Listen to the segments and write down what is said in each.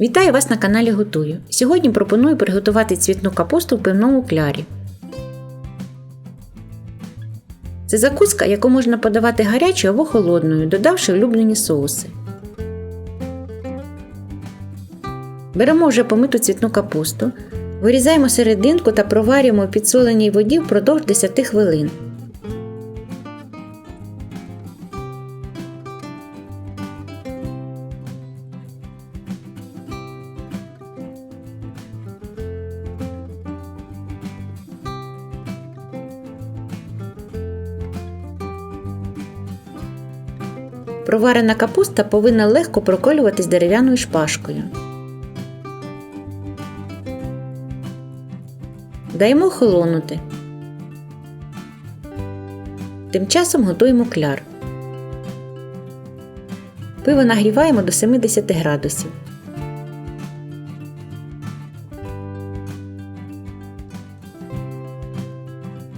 Вітаю вас на каналі Готую. Сьогодні пропоную приготувати цвітну капусту в пивному клярі. Це закуска, яку можна подавати гарячою або холодною, додавши улюблені соуси. Беремо вже помиту цвітну капусту, вирізаємо серединку та проварюємо в підсоленій воді впродовж 10 хвилин. Проварена капуста повинна легко проколюватись дерев'яною шпажкою. Даємо охолонути. Тим часом готуємо кляр. Пиво нагріваємо до 70 градусів.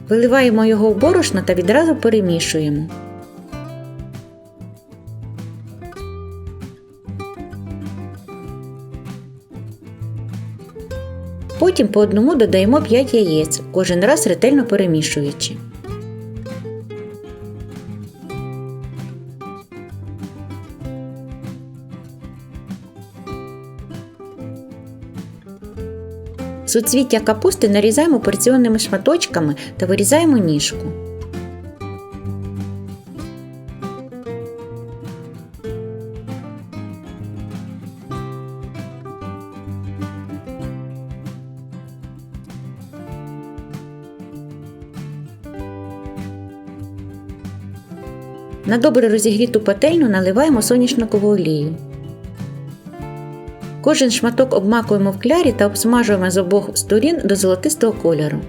Виливаємо його в борошно та відразу перемішуємо. Потім по одному додаємо 5 яєць, кожен раз ретельно перемішуючи. Суцвіття капусти нарізаємо порціонними шматочками та вирізаємо ніжку. На добре розігріту пательню наливаємо соняшникову олію. Кожен шматок обмакуємо в клярі та обсмажуємо з обох сторін до золотистого кольору.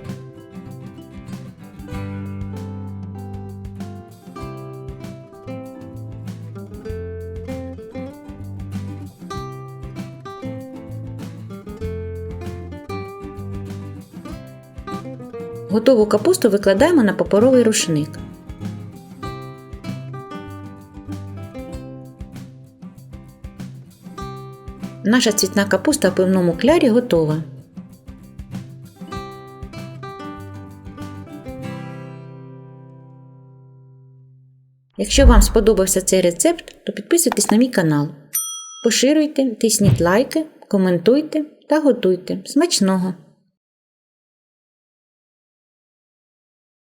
Готову капусту викладаємо на паперовий рушник. Наша цвітна капуста в пивному клярі готова. Якщо вам сподобався цей рецепт, то підписуйтесь на мій канал. Поширюйте, тисніть лайки, коментуйте та готуйте. Смачного!